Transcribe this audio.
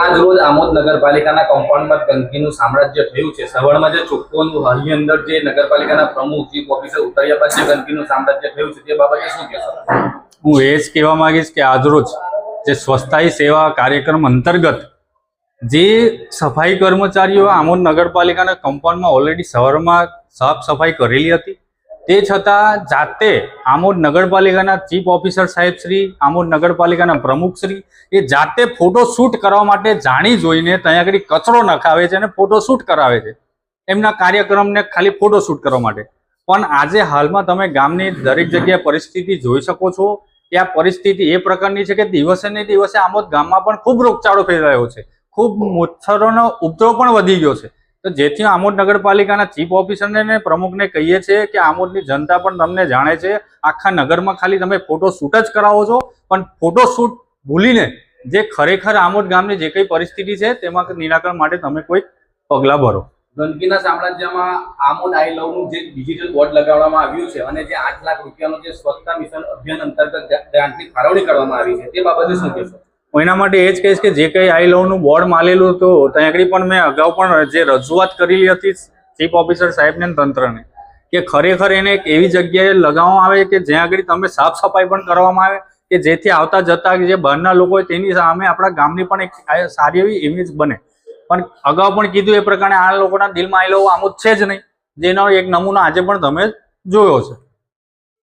આજ રોજ આમોદ નગરપાલિકાના કમ્પાઉન્ડમાં ગંદકીનું સામ્રાજ્ય થયું છે. સવર્ણમાં જે ચોખ્ખોનું હાલની અંદર જે નગરપાલિકાના પ્રમુખ, ચીફ ઓફિસર ઉતર્યા બાદ જે ગંદકીનું સામ્રાજ્ય થયું છે, તે બાબતે શું કહેશો? હું એ જ કહેવા માંગીશ કે આજરોજ જે સ્વચ્છતાઈ સેવા કાર્યક્રમ અંતર્ગત જે સફાઈ કર્મચારીઓ આમોદ નગરપાલિકાના કમ્પાઉન્ડમાં ઓલરેડી સવારમાં સાફ સફાઈ કરેલી હતી તે છતાં જાતે આમોદ નગરપાલિકાના ચીફ ઓફિસર સાહેબ શ્રી, આમોદ નગરપાલિકાના પ્રમુખ શ્રી, એ જાતે ફોટોશૂટ કરવા માટે જાણી જોઈને ત્યાં આગળ કચરો નખાવે છે અને ફોટોશૂટ કરાવે છે. એમના કાર્યક્રમને ખાલી ફોટોશૂટ કરવા માટે. પણ આજે હાલમાં તમે ગામની દરેક જગ્યાએ પરિસ્થિતિ જોઈ શકો છો કે આ પરિસ્થિતિ એ પ્રકારની છે કે દિવસે ને દિવસે આમોદ ગામમાં પણ ખૂબ રોગચાળો ફેલાયો છે. ખૂબ મચ્છરોનો ઉપદ્રવ પણ વધી ગયો છે. તો જેથી આમોદ નગરપાલિકાના ચીફ ઓફિસરને ને પ્રમુખને કહીએ છીએ કે આમોદની જનતા પણ તમને જાણે છે, આખા નગરમાં ખાલી તમે ફોટોશૂટ જ કરાવો છો, પણ ફોટોશૂટ ભૂલીને જે ખરેખર આમોદ ગામની જે કઈ પરિસ્થિતિ છે, તેમાં નિરાકરણ માટે તમે કોઈ પગલાં ભરો. ગંદકીના સામ્રાજ્યમાં આમોદ આઈ લવનું જે ડિજિટલ બોર્ડ લગાવવામાં આવ્યું છે અને જે આઠ લાખ રૂપિયાનો જે સ્વચ્છતા મિશન અભિયાન અંતર્ગત ગ્રાન્ટની ફાળવણી કરવામાં આવી છે, તે બાબતે શું કહેશો? હું એના માટે એ જ કહીશ કે જે કંઈ આઈ લવનું બોર્ડ માલેલું હતું ત્યાં આગળ પણ મેં અગાઉ પણ જે રજૂઆત કરેલી હતી ચીફ ઓફિસર સાહેબને તંત્રને, કે ખરેખર એને એક એવી જગ્યાએ લગાવવામાં આવે કે જ્યાં આગળ તમે સાફ સફાઈ પણ કરવામાં આવે, કે જેથી આવતા જતા જે બહારના લોકો હોય તેની સામે આપણા ગામની પણ એક સારી એવી ઇમેજ બને. પણ અગાઉ પણ કીધું એ પ્રકારે આ લોકોના દિલમાં આવેલો આમ જ છે જ નહીં. જેનો એક નમૂનો આજે પણ તમે જોયો છે.